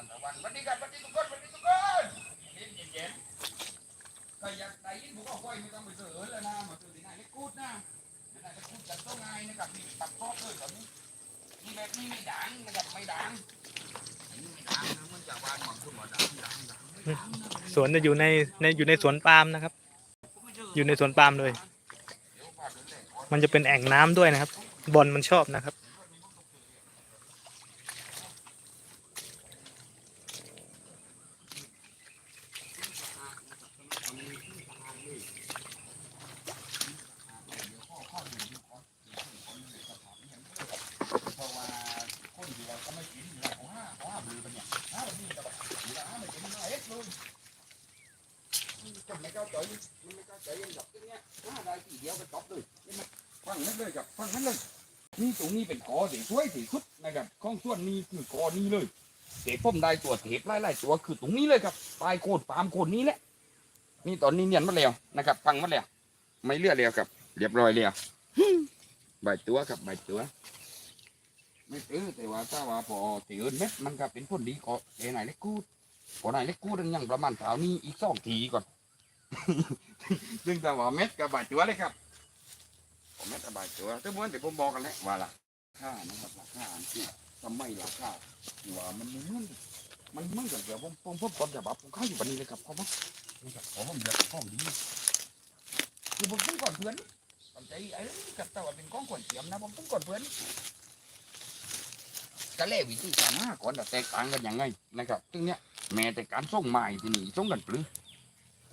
นันตะวันวันนี้กันวันนี้ทุกคนวันนี้ทุกคนเย็นเย็นๆก็อยากได้ยินผมก็ค่อยไม่ต้องไปเสือเลยนะมาเสือที่ไหนเล็กกูดนะไหนเล็กกูดจัดต้องไงนะครับมีตัดพอกเลยตอนนี้มีแบบนี้ไม่ดังนะครับไม่ดังอันนี้ไม่ดังนะมันจะวานหมอนขึ้นมาดังดังดังไม่ดังนะสวนจะอยู่ในในอยู่ในสวนปาล์มนะครับ อยู่ในสวนปาล์มเลย มันจะเป็นแอ่งน้ำด้วยนะครับ บอลมันชอบนะครับ เพราะว่าคนที่เราก็ไม่กินอยู่แล้วเขาห้าเขาห้าบือกันเนี่ยห้าแบบนี้แต่แบบอยู่แล้วห้าไม่กินอะไรเอ็ดเลยจำ ไม่เข้าใจมันไม่เข้าใจยังแบบนี้ห้าได้ทีเดียวไปจบเลยฟังนั้นเลยกับฟังนั้นเลยนี่ตรงนี้เป็นกอสีสวยสีสุดนะครับข้องส่วนนี้คือกอนี้เลยเด็ผมได้ตัวเทปไล่ๆตัวคือตรงนี้เลยครับปลายโคตรปามโคตรนี้แหละนี่ตอนนี้เนียนมาแล้วนะครับฟังมาแล้วไม่เลือดแล้วครับ เรียบร้อยแล้วใบตัวครับใบตัวไม่ตื้อแต่ว่าถ้าว่าพอตีอื่นเม็ดมันก็เป็นผลดีก็เอไหนเล็กกูดพอไหนเล็กกูดยังประมาณเท่านี้อีกสองทีก่อน ซึ่งแต่ว่าเม็ดกับบาดตัวเลยครับเม็ดกับบาดตัวถ้าม้วนเดี๋ยวผมบอกกันแหล้วว่าราคานะครับราคาที่ทำไมราคาว่ามันม่เหมือนมันเหมือนกันเดี๋ยวผมผมผมก่อนจะบับผมเข้าอยู่ปันนี้เลยครับเพราะว่านะครับผมเดือดข้องดีคือผมต้องก่อนเพื่อนตอนใจไอ้กับแต่ว่าเป็นก้องขวัญเทียมนะผมต้องก่อนเพื่อนก็เล่วิธีการหาก่อนแต่แตกต่างกันยังไงนะครับซึ่งเนี้ยแม้แต่การส่งไม้ที่นี่ส่งกันปรือ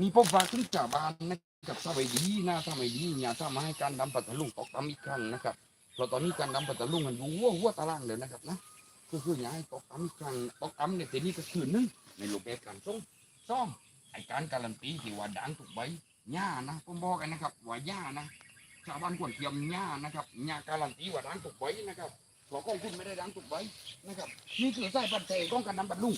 มีพบฝากถึงชาวบ้านนะครับถ้าไมดีนะถ้าไมดีอย่าถ้ามาให้การดำปัตตลุงตกต่ำอีกครั้งนะครับเพราะตอนนี้การดำปัตตลุงมันอยู่หัวหัวตารางเลยนะครับนะก็คืออย่าให้ตกต่ำอีกครั้งตกต่ำในที่นี้ก็คือหนึ่งในรูปแบบการส่งซ่อมไอการการันตีที่ว่าด่างถูกใบหญ้านะผมบอกกันนะครับว่าหญ้านะชาวบ้านควรเตรียมหญ้านะครับหญ้าการันตีว่าด่างถูกใบนะครับขอของคุณไม่ได้ดังถูกไว้นะครับนี่คือสายพันธุ์เทของการดำบัดลุง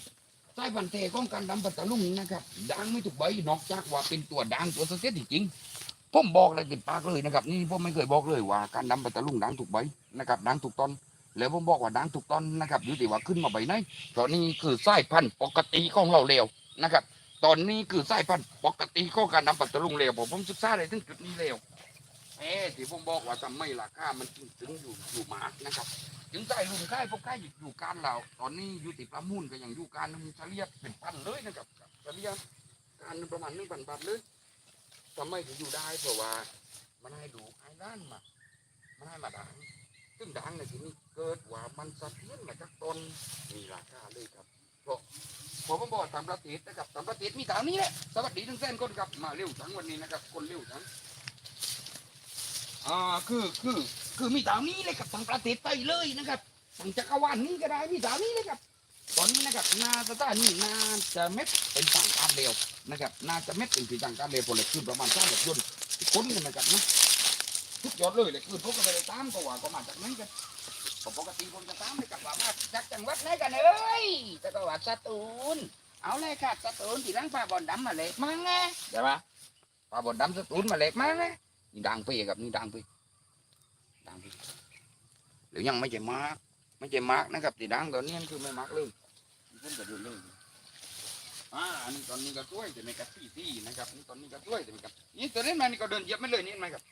สายพันธุ์เทของการดำบัดตะลุงนะครับดังไม่ถูกใบนอกจากว่าเป็นตัวดังตัวเสียจริงๆผมบอกเลยติดปากเลยนะครับ นี่ผมไม่เคยบอกเลยว่าการดำบัดตะลุงดังถูกใบนะครับดังถูกตอนแล้วผมบอกว่าดังถูกตอนนะครับอยู่ที่ว่าขึ้นมาใบไหนเพราะนี่คือสายพันธุ์ปกติของเราเร็วนะครับ ตอนนี้คือสายพันธุ์ปกติของการดำบัดตะลุงเร็วผมผมศึกษาได้ถึงจุดนี้เร็วเอ๊ที่ผมบอกว่าทำไม่ราคามันถึงถึงอยู่อยู่มากนะครับ ถึงใส่ลุงค่ายพวกค่ายอยู่การเราตอนนี้อยู่ติดประมูลก็ยังอยู่การนึงเฉลี่ยเป็นพันเลยนะครับเฉลี่ยการประมาณหนึ่งพันบาทเลยทำไมถึงอยู่ได้เพราะว่ามันให้ดูไอ้ด้านมามันให้มาดังซึ่งดังในที่นี้เกิดว่ามันสะเทือนมาจากต้นมีราคาเลยครับเพราะผมบอกตามประเทศนะครับตามประเทศมีแถวนี้แหละสวัสดีทั้งเส้นคนครับมาเร็วทั้งวันนี้นะครับ คนเร็วทั้งอ่าคือคือ คือมีสาวนี้เลยกับทางประเทศไทยเลยนะครับทางจักรวาลนี้ก็ได้มีสาวนี้เลยครับตอนนี้นะครับนาตาร์นี่นาจะเม็ดเป็นต่างการเร็วนะครับนาจะเม็ดเป็นสีต่างการเร็วผลเลยขึ้นประมาณสามหยนต์คนกันนะครับนะทุกยอดเลยเลยคือพวกก็ไปตามก็ว่าก็มาจากนั้นกันปกติผมจะตามไปกับว่ามาจากจังหวัดไหนกันเอ้ยแต่ก็ว่าสตูลเอาเลยค่ะสตูลที่รังปลาบอลดำมาเล็กมั้งไงใช่ปะปลาบอลดำสตูลมาเล็กมั้งไงนี่ดังไปกับนี่ดังไป ดังที่หรือยังไม่ใช่มาร์กไม่ใช่มาร์กนะครับที่ดังตอนนี้คือไม่มาร์กเลยเพิ่งจะดูเลยอ่าอันนี้ตอนนี้ก็ช่วยแต่ไม่กับที่ที่นะครับนี่ตอนนี้ก็ช่วยแต่ไม่กับนี่ตัวนี้มานี่ก็เดินเหยียบไม่เลยนี่เห็นไหมครับ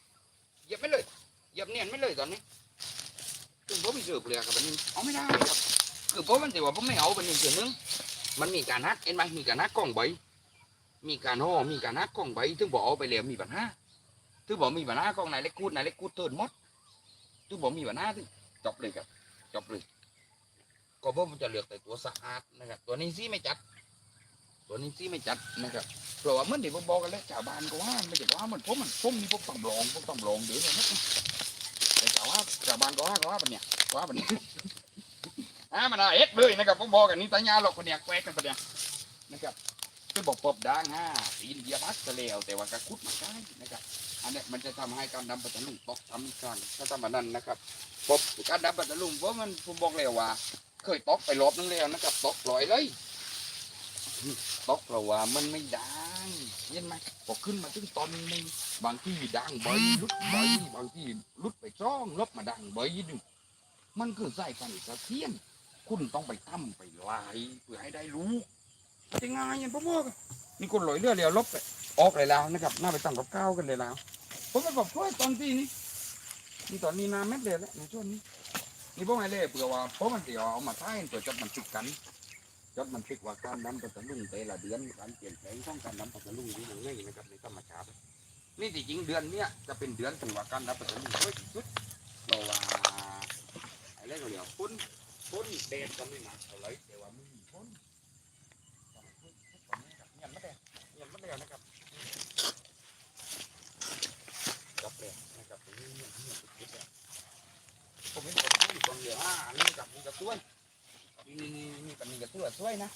เหยียบไม่เลยเหยียบเนียนไม่เลยตอนนี้ซึ่งผมมีเสือเปลือกครับอันนี้เอาไม่ได้ครับคือผมมันแต่ว่าผมไม่เอาเป็นหนึ่งส่วนหนึงมันมีการฮักเห็นไหมมีการฮักกล้องใบมีการห่อมีการฮักกล้องใบถึงบอกเอาไปแล้วมีปัญหาถึงบอกมีปัญหากล้องไหนเล็กกูดไหนเล็กกูดเทิร์นมด ทุกผมมีปัญหาที่จบเลยครับจบเลยก็ผมจะเลือกแต่ตัวสะอาดนะครับ ตัวนี้ซี่ไม่จัด ตัวนี้ซี่ไม่จัดนะครับเพราะว่าเมื่อนที่ผมบอกกันแล้วชาวบ้านก็ว่าไม่ใช่ว่ามันผมมันผมมีพวกตำรองพวกตำรองเดี๋ยวนี้แต่ชาวว่าชาวบ้านก็ว่าก็ว่าแบบเนี้ยว่าแบบนี้อ่ามันเอ็ดเลยนะครับผมบอกกันนี่ตาญาหรอกคนเนี้ยแควกกันปะเนี่ยนะครับคือบอกปบด่างห้าตีนเดียบัสก็แล้วแต่ว่ากระคุดมาได้นะครับ อันนี้มันจะทำให้การดำปัตตลุงตกทำอีกครั้งถ้าทำแบบนั้นนะครับพบการดำปัตตลุงเพราะมันผมบอกแล้วว่า เคยตกไปรอบนึงแล้วนะครับตกลอยเลยตกเพราะว่ามันไม่ดังเห็นไหมพอขึ้นมาถึงตอนนึงบางที่ดังใบลุดใบบางที่ลุดไปจ้องลบมาดังใบดึงมันคือสายพันสะเทียน คุณต้องไปทำไปลายเพื่อให้ได้รู้จะง่ายอย่างพ่อบอกนี่คนลอยเรือเรียวลบไปออกเลยแล้วนะครับน่าไปตั้งกับก้าวกันเลยแล้ว ผมไปบอกช่วยตอนที่นี้นี่ตอนนี้นาเม็ดเลยแล้วในช่วงนี้ นี่พวกไอ้เล่เผื่อว่าเพราะมันเดี๋ยวเอามาท้ายเผื่อจดมันติดกันจดมันติดว่าการน้ำปัตตลุงแต่ละเดือนการเปลี่ยนแปลงของการน้ำปัตตลุงนี่มันง่ายนะครับในธรรมชาตินี่จริงเดือนเนี้ยจะเป็นเดือนถือว่าการรับประทานเยอะที่สุดเราว่าอะไรก็เรียกฝนฝนแดดก็ไม่หนักเท่าไรแต่ว่าม่มีฝนเงียบไม่ได้เงียบไม่ได้นะครับจับ เลยนะครับตรงนี้เงียบเงียบสุดๆเลยผมไม่ได้พูดตรงเดียวอ่านนี้กับนี่กับช่วยนี่นี่นี่กับนี่กับตัวช่วยนะ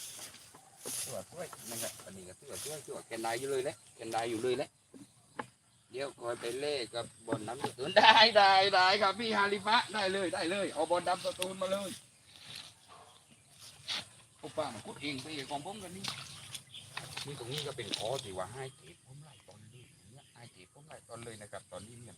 ตัวช่วยนะครับอันนี้กับตัวช่วยตัวยแกนได้อยู่เลยแหละแกนได้อยู่เลยแหละเดี๋ยวคอยไปเล่กับบอลน้ำสตูนได้ได้ได้ครับพี่ฮาริมะได้เลยได้เลยเอาบอลดำสตูนมาเลยโอป้ามาคุดเองไปเองของผมกันนี่นี่ตรงนี้ก็เป็นคอที่ว่าให้เจ็บผมไล่ตอนนี้เนี่ยให้เจ็บผมไล่ตอนเลยนะครับ ตอนนี้เนี่ย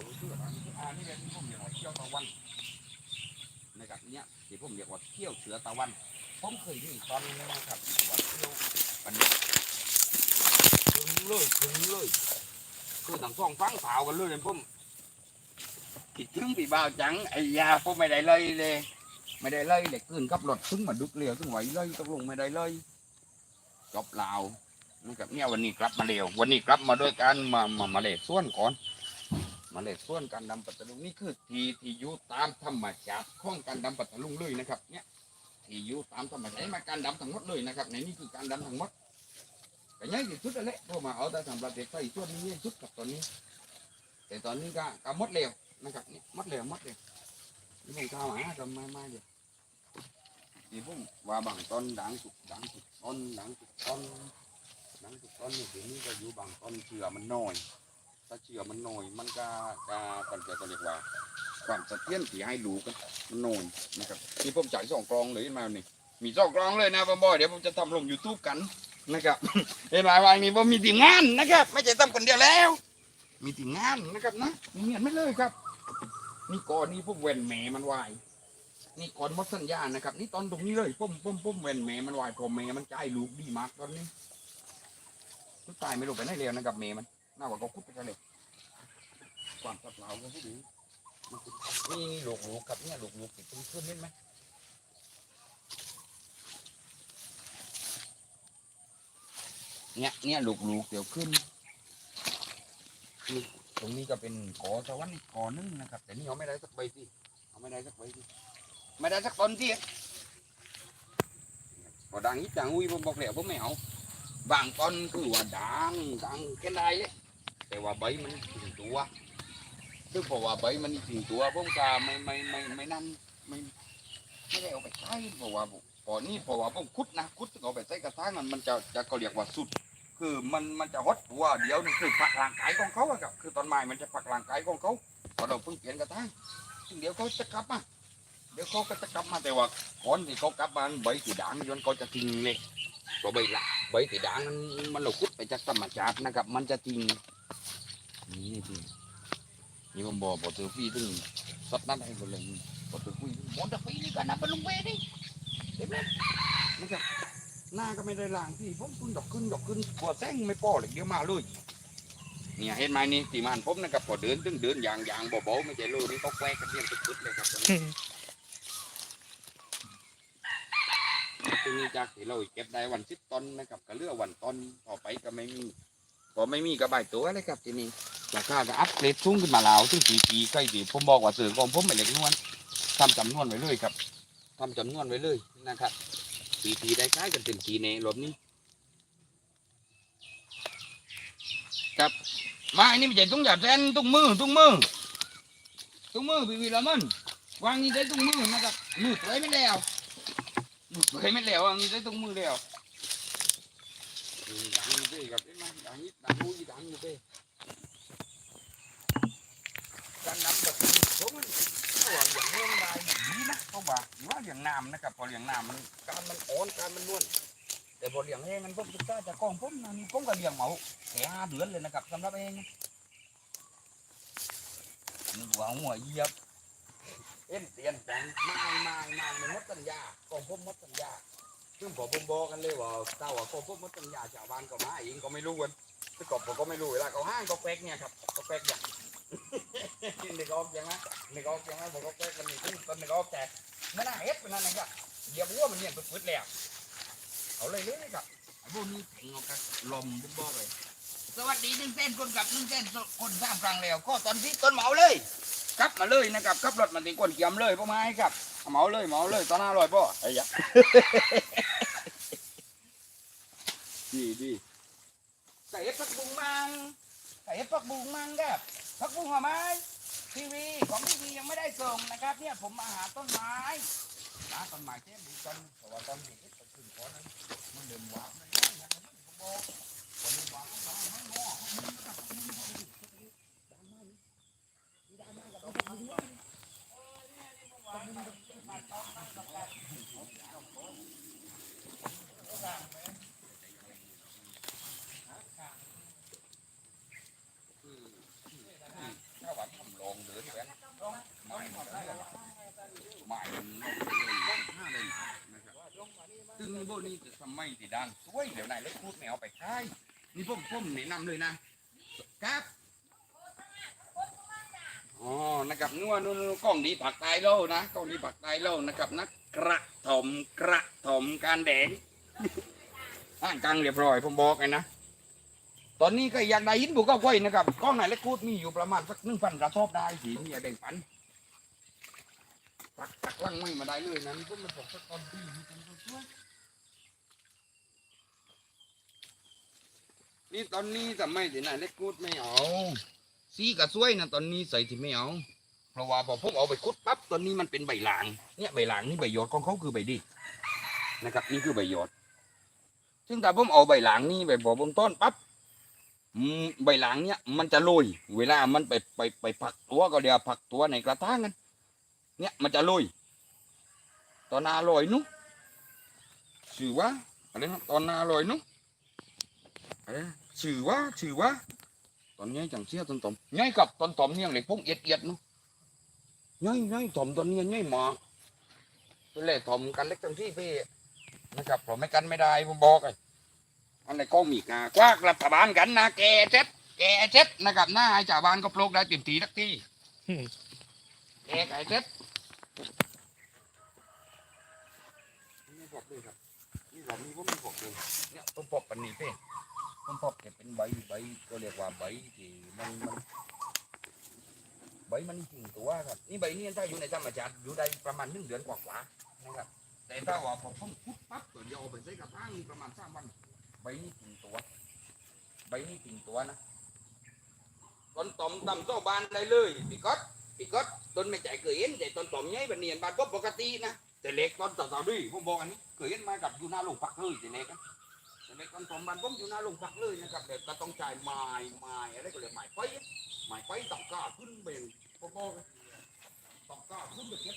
ตรงนี้ตามติดกันนี่ผมไล่เจ็บทั้งวันเลยตรงนี้เอต้องหลานเบียร์เลยขึ้นมาจากคนจนจนนะครับถ้าเราเดินปิดวิกฤตเป็นโอกาสมันก็ได้ไม่ดังเลยไม่ดังเลยที่มีกับคนมาต้มอยู่ตรงนี้ผมไม่ได้เอาแบบนี้ผมเชื่อว่าอ่านี่แหละที่ผมเรียกว่าเที่ยวตะวันนะครับเนี้ยที่ผมเรียกว่าเที่ยวเสือตะวันผมเคยมีตอนนึงนะครับที่ว่าเที่ยวปันนี้ถึงเลยถึงเลยคือทั้งสองฟังเผากันเลยผมคิดถึงพี่บ่าวจังไอ้ยาผมไม่ได้เลยเลยไม่ได้เลยเลยขึ้นขับรถถึงมาดุกเรียวถึงไหวเลยตกลงไม่ได้เลยจบลาวนะครับเนี่ยวันนี้กลับมาเร็ววันนี้กลับมาด้วยการมามามาเลดส่วนก่อน มาเลดส่วนการดำปัตตลุงนี่คือทีที่อยู่ตามธรรมชาติของการดำปัตตลุงเลยนะครับเนี่ยที่อยู่ตามธรรมชาติมาการดำทั้งหมดเลยนะครับในนี่คือการดำทั้งหมดแต่ยังที่สุดนั่นและเพรมาเอาแต่ทางประเทศไทยส่วนนี้สุดกับตอนนี้ แต่ตอนนี้ก็ก็หมดเร็วนะครับเนี่หมดเร็วหมดเร็วนี่ผมข้าวหาทำไมามาเดียวนี่ผมว่าบางต้นดังสุกดังสุกต้นดังสุกต้นดังสุกต้นนี่ทีนี้ก็อยู่บางต้นเชื่อมันน้อย ถ้าเชื่อมันหน้อยมันก็ก็กันจะเรียกว่า ความเสถียรที่ให้รู้กันมันหน้อยนะครับนี่ผมจ่ายสองกลองเลยมาเนี่ยมีสองกลองเลยนะบ่อยเดี๋ยวผมจะทำลงยูทูบกันนะครับเวลาวางนี้ผมมีทีมงานนะครับ ไม่ใช่ทำคนเดียวแล้ว มีทีมงานนะครับนะมีเงินไม่เลยครับ นี่ก่อนนี่พวกเวนแหมมันวายนี่ก่อนมดสัญญานะครับ นี่ตอนตรงนี้เลยปุ้มป้มปุ้มเวนแหมมันวายพอแหมมันใจายลูกดีมากตอนนี้ตายไม่รู้ไปไหนเร็วนะครับแหมมัน น่าว่าเขาคุดไปกันเลยความสับเหลาก็ผู้ดีมันคุดนี่ลูกลูกๆกับเนี่ยลูกลูกติดขึ้นขึ้นเห็นไหมเนี่ยเนี่ยลูกลูกๆเดี๋ยวขึ้นนี่ตรงนี้ก็เป็นกอสวรรค์อีกกอนึงนะครับ แต่นี่เอาไม่ได้สักใบที่เอาไม่ได้สักใบที่ไม่ได้สักต้นที่พอดังนี้จังอุ้ยผมบอกแล้วผมไม่เอาบางต้นคือว่าดังดังแค่ไหนเลย แต่ว่าใบมันถึงตัวซึ่งเพราะว่าใบมันถึงตัวผมก็ไม่ไม่ไม่ไม่นั่นไม่ไม่ได้เอาไปใช้เพราะว่าพอนี่พราะว่าผมคุดนะคุดถึงเอาไปใส่กระถางมันมันจะจะก็เรียกว่าสุด คือมันมันจะฮดตัวเดี๋ยวนี่คือผักร่างกายของเขาอะครับคือตอนใหม่มันจะผักร่างกายของเขาพอเราเพิ่งเปลี่ยนกระถางเดี๋ยวเขาจะกลับมาเดี๋ยวเขาก็จะกลับมาแต่ว่าก่อนที่เขากลับมาใบสีด่างย้อนเขาจะทิ้งเลยเพราะใบละใบสีด่างมันมันเราคุดไปจากธรรมชาตินะครับ มันจะทิ้ง นี่ทิ้งนี่ผมบอกบอกเธอพี่ถึงสัตว์นั้นให้คนเลยบอกเธอพี่หมดแต่ปีนี้กันนะเป็นลุงเวนี่เห็นไหมนะครับหน้าก็ไม่ได้ล้างที่ผมขึ้นดอกขึ้นดอกขึ้นกลัวแซงไม่พอเลยเดี๋ยวมาเลยเนี่ยเห็นไหมนี่ตีมันผมนะครับพอเดินตึงเดินอย่างอย่างเบาๆไม่ใช่เลยนี่เขาแควกกันเรียนตึกๆเลยครับตอนนี้ตรงนี้จากที่เราเก็บได้วันสิบตอนนะครับก็เหลือวันตอนต่อไปก็ไม่มีพอไม่มีก็ใบายตัวเลยครับทีนี้ ราคาก็อัพเกรดสูงขึ้นมาแล้วถึงปีปีใกล้ปีผมบอกว่าสื่อของผมไม่เล็กนวลทำจำนวนไว้เลยครับทำจำนวนไว้เลยนะครับปีทีได้ใช้กันเป็นทีในรอบนี้ครับมาอันนี้ไม่ใช่ตุ้งหยาบแทนตุ้งมือตุ้งมือตุ้งมือพี่วีละมันวางนี่ได้ตุ้งมือนะครับมือสวยไม่แล้วเคยไม่แล้วอะมีได้ตรงมือแล้วดังอยู่เด้ครับเห็นไหมดังนิดดังรู้ยดังอยู่เด้การนับแบบนี้ผมมันเขาว่า อย่างเลี้ยงได้ดีนะเขาว่าหรือว่างน้ำนะครับพอเลี้ยงน้ำมันการมันอ่อนการมันนวลแต่พอเลี้ยงแห้งมันผมจะกล้าจะกล้องผมนะนี่ผมก็เลี้ยงเหมาแค่ห้าเดือนเลยนะครับสำหรับเองนี่หัวหัวเยียบเอ็นเตียนแปลงไม่ไม่ไม่มันมดสัญญาก็ผมหมดสัญญาซึ่งผมผมบอกกันเลยว่าเจ้าว่าก็ผมหมดสัญญาชาวบ้านก็มาเองก็ไม่รู้กันซึ่งก็ผมก็ไม่รู้เวลาเขาห้างก็แป๊กเนี่ยครับก็แป๊กอย่าง เด็กออกยังไงเด็กออกยังไงผมก็แป๊กกันนี่ซึ่งตอนเด็กออกแจกไม่น่าเอ็ดเป็นนั่นนะครับเหยียบหัวมันเนี่ยปืดๆแล้วเอาเลยเลยครับไอ้พวกนี้เพ่งออกกันลมผมบอกเลยสวัสดีหนึ่งเส้นคนกับหนึ่งเส้นคนสร้างฟังแล้ว ก็ตอนที่ต้นเหมาเลยกลับมาเลยนะครับขับรถมาถึงก้นเกียมเลยพ่อไม้ครับเหมาเลยเหมาเลยตอนหน้าลอยป่ะไอ้ยะดีดีใส่เอฟพักบุงมังใส่เอฟพักบุงมังครับ พักบุ้งหัวไม้ทีวีของทีวียังไม่ได้ส่งนะครับ เนี่ยผมมาหาต้นไม้หาต้นไม้เจ้ดูกันแต่ว่าตอนนี้เอฟขึ้นก่อนนั้นมันเดิมหวานนไม่ได้มันผมบอกวันนี้หวานมันไม่งอ ถ้าว่าทำลองเดินแหวนไม่หมดได้หรอกไม่ห้าเลยนะครับซึ่งพวกนี้จะทำไม่ติ ดีดังสวยเดี๋ยวนายเล็กพูดแมวไปค่นี่ผมผมแนะนำเลยนะครับอ๋อนะครับนัวนัวนัวกล้องดีผักตายโลนะกล้องดีผักตายโลนะครับนะกระถมกระถมการแดงอ่านกลางเรียบร้อยผมบอกไงนะตอนนี้ก็อยากได้ยินบุกก็ก้อยนะครับกล้องไหนเล็กคูดมีอยู่ประมาณสักหนึ่งพันกระสอบได้สีมีแบ่งปันตักตักลังไม่มาได้เลยนะนี่ก็มาบอกสักตอนที่มีเป็นตัวช่วย นี่ตอนนี้ทำไมถึงไหนเล็กคูดไม่เอาสีกระซวยนะตอนนี้ใส่ที่ไม่เอาเพราะว่าพอผมเอาไปคุดปั๊บตอนนี้มันเป็นใบหลางเนี่ยใบหลางนี่ใบยอดของเขาคือใบดีนะครับ นี่คือใบยอดซึ่งถ้าผมเอาใบหลางนี่ไปบอกผมต้นปั๊บใบหลังเนี่ย มันจะโรยเวลามันไปไปไปผักตัวก็เดี๋ยวผักตัวในกระถางกันเนี่ยมันจะโรยตอนนาลอยนุ๊ชื่อว่าอะไรนะตอนนาลอยนุ๊อะไรนะ ชื่อว่าชื่อว่าตอนนี้จังเสียต้นตอมง่ายกับต้นตอมเนี่ยเหล็กพุ่งเอียดเอียดนุ๊ง่ายง่ายตอมตอนนี้ง่ายหมากตัวเล็กตอมกันเล็กจังที่พี่นะครับผมไม่กันไม่ได้ผมบอกไอ้อันนี้ก็มีกากว่ากรัฐบาลกันนะแกเจ็ดแกเจ็ดนะครับหน้าไอ้ชาวบ้านก็ปลูกได้เต็มทีสักทีอืมแกไก่เจ็ดนี่บอกเลยครับนี่เรามีก็มีบอกเลยเนี่ยต้นปอบปันนี้เพ่ ต้นปอบจะเป็นใบใบก็เรียกว่าใบที่มันมันใบมันถึงตัวครับนี่ใบนี้ถ้าอยู่ในธรรมชาติอยู่ได้ประมาณหนึ่งเดือนกว่าๆนะครับแต่ถ้าว่าพอผมพุดปั๊บตัวเดียวเอาไปใส่กระถางประมาณสามวันใบนี้ถึงตัว ใบนี้ถึงตัวนะต้นตอมตำโซบานได้เลยพี่ก๊อตพี่ก๊อตต้นไม่ใจเคยเห็นแต่ต้นตอมใหญ่แบบเนียนบานก็ปกตินะแต่เล็กต้นต่อๆด้วยผมบอกอันนี้เคยเห็นมากับอยู่หน้าโรงพักเลยแต่เล็กนะ แต่เล็กต้นตอมบันผมอยู่หน้าโรงพักเลยนะครับเด็กก็ต้องจ่ายไม้ไม้อะไรก็เลยไม้ไฟไม้ไฟต่องก้าขึ้นเบงผมบอกเลยต้องก้าขึ้นไปเก็บ